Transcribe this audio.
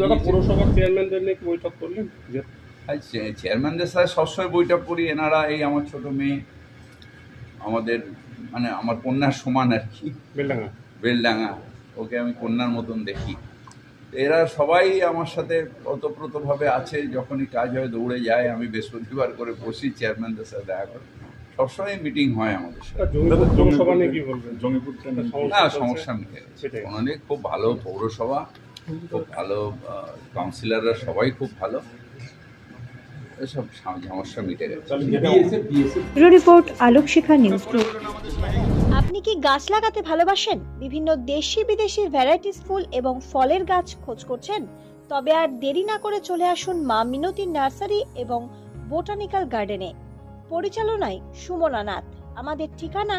দাদা পৌরসভার চেয়ারম্যানদের নিয়ে বৈঠক করলেন? চেয়ারম্যানদের সাথে সবসময় বৈঠক করি এনারা এই আমার ছোট মেয়ে আমাদের মানে আমার কন্যার সমান আর কি। বেলডাঙ্গা। বেলডাঙা ওকে আমি কন্যার মতন দেখি। এরা সবাই আমার সাথে ওতপ্রোতভাবে আছে যখনই কাজ হয় দৌড়ে যায় আমি বৃহস্পতিবার করে বসি চেয়ারম্যানদের সাথে দেখা করি। সবসময় মিটিং হয় আমাদের সাথে। না সমস্যা। অনেক খুব ভালো পৌরসভা খুব ভালো কাউন্সিলররা সবাই খুব ভালো। এসব সমস্যা মিটে গেছে। Report Alok Shikha news group আপনি কি গাছ লাগাতে ভালোবাসেন? বিভিন্ন দেশি বিদেশি ভ্যারাইটিস ফুল এবং ফলের গাছ খোঁজ করছেন? তবে আর দেরি না করে চলে আসুন মা মিনতি নার্সারি এবং বোটানিক্যাল গার্ডেনে। পরিচালনায় সুমনা নাথ। আমাদের ঠিকানা